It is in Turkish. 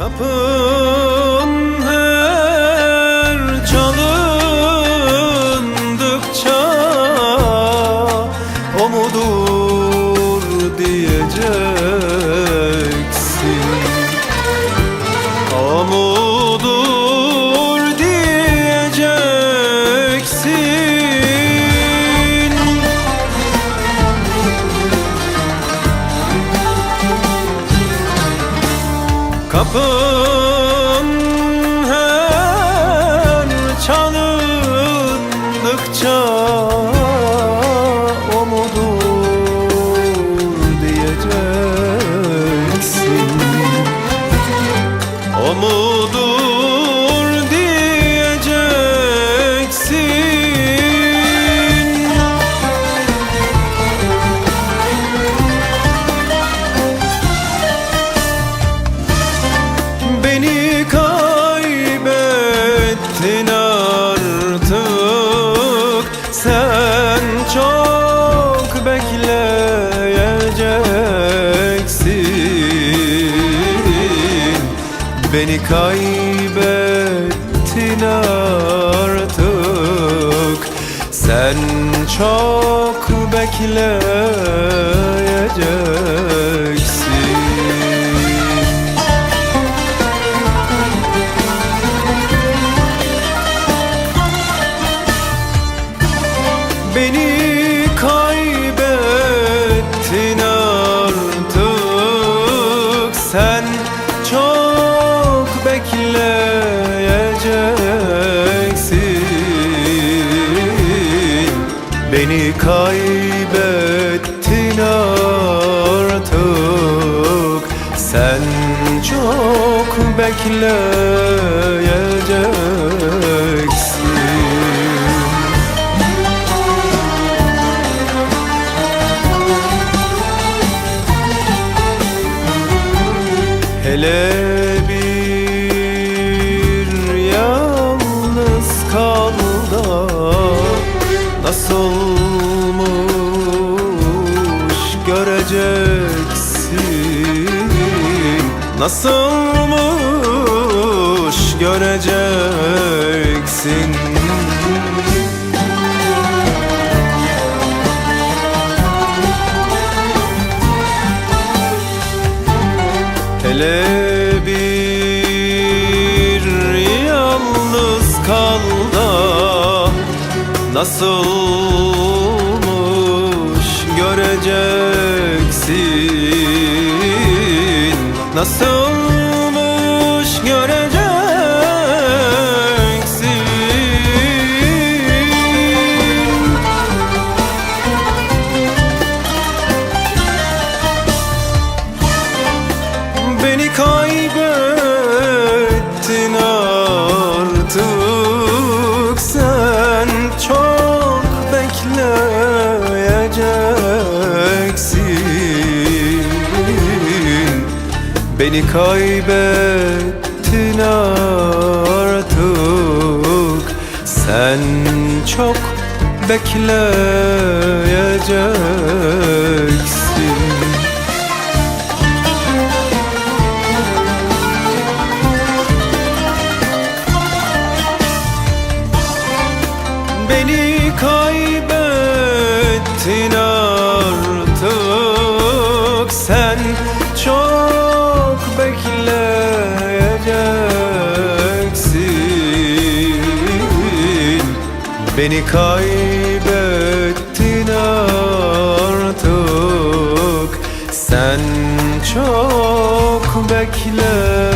Kapın Kapın her çalındıkça Beni kaybettin artık. Sen çok bekleyeceksin. Beni kaybettin artık. Sen çok bekleyeceksin Beni kaybettin artık. Sen çok bekleyeceksin. Hele bir yalnız kal da Nasılmış göreceksin. Nasılmış göreceksin. Hele bir yalnız kal da Nasılmış Nasılmış göreceksin. Beni kaybettin Beni kaybettin artık. Sen çok bekleyeceksin. Beni kaybettin Beni kaybettin artık. Sen çok bekle